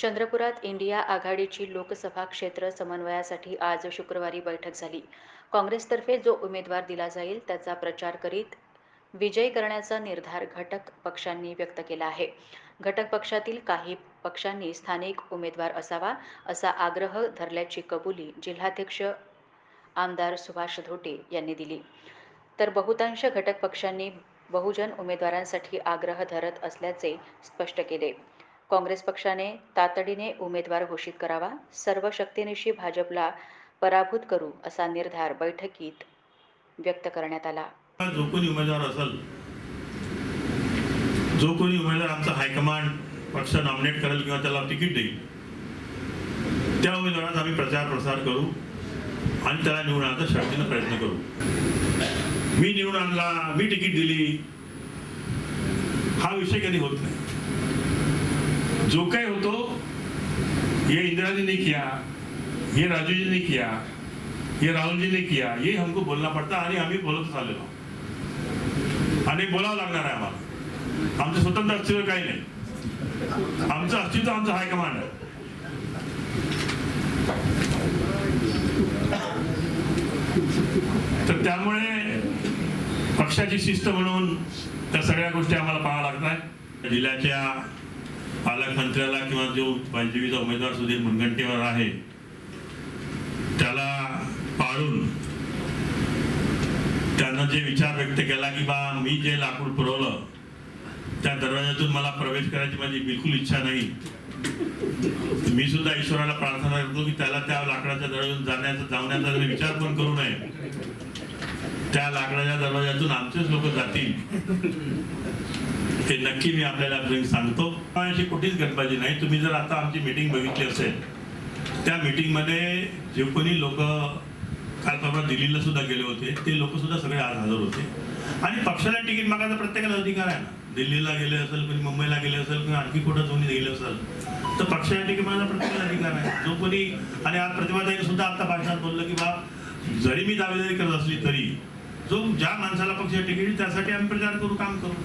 चंद्रपुरात India आघाडीची लोकसभा क्षेत्र समन्वयासाठी आज शुक्रवारी बैठक झाली. काँग्रेसतर्फे जो उमेदवार दिला जाईल त्याचा प्रचार करीत विजय करण्याचा निर्धार घटक पक्षांनी व्यक्त केला आहे. घटक पक्षातील काही पक्षांनी स्थानिक उमेदवार असावा असा आग्रह धरल्याची कबुली जिल्हाध्यक्ष आमदार सुभाष धोटे यांनी दिली. तर बहुतांश घटक पक्षांनी बहुजन उमेदवारांसाठी आग्रह धरत असल्याचे स्पष्ट केले. काँग्रेस पक्षाने तातडीने उमेदवार घोषित करावा सर्व शक्तीनिशी भाजपला पराभूत करू असा निर्धार बैठकीत व्यक्त करण्यात आला. जो कोणी उमेदवार असेल जो कोणी उमेदवार आमचा हायकमांड पक्ष नॉमिनेट करेल किंवा त्याला तिकीट देईल त्या उमेदवारात आम्ही प्रचार प्रसार करू आणि त्याला निवडून आणण्याचा शक्तीनं प्रयत्न करू. मी निवडून आणला मी तिकीट दिली हा विषय कधी होत नाही. जो काही होतो ये इंदिराजीने ने किया ये राजू जी ने किया ये राहुल जी ने किया ये हमको बोलना पड़ता आणि आम्ही बोलतच आलेलो आणि बोलावं लागणार आहे आम्हाला. आमचं स्वतंत्र अस्तित्व काही नाही. आमचं अस्तित्व आमचं हायकमांड आहे. तर त्यामुळे पक्षाची शिस्त म्हणून त्या सगळ्या गोष्टी आम्हाला पाहाव्या लागत आहे जिल्ह्याच्या पालकमंत्र्याला किंवा जो भाजपीचा उमेदवार सुधीर मुनगंटीवर आहे त्याला पाळून त्यानं जे विचार व्यक्त केला की बा मी जे लाकूड पुरवलं त्या दरवाजातून मला प्रवेश करायची माझी बिलकुल इच्छा नाही. मी सुद्धा ईश्वराला प्रार्थना करतो की त्याला त्या लाकडाच्या दरवाजातून जाण्याचा जाण्याचा विचार पण करू नये त्या लाकडाच्या दरवाजातून आमचेच लोक जातील. ते नक्की मी आपल्याला सांगतो. अशी कुठेच गणपती नाही. तुम्ही जर आता आमची मीटिंग बघितली असेल त्या मीटिंगमध्ये जे कोणी लोक काल परवा दिल्लीला सुद्धा गेले होते ते लोक सुद्धा सगळे आज हजर होते. आणि पक्षाला तिकीट मागायचा प्रत्येकाला अधिकार आहे ना. दिल्लीला गेले असेल कोणी मुंबईला गेले असेल किंवा आणखी कुठं कोणी गेले असेल तर पक्षाला तिकीट मागायचा प्रत्येकाला अधिकार आहे. जो कोणी आणि आज प्रतिभाताईने सुद्धा आता भाषणात बोललं की बा जरी मी दावेदारी करत असली तरी जो ज्या माणसाला पक्षाला तिकीट त्यासाठी आम्ही प्रचार करू काम करू.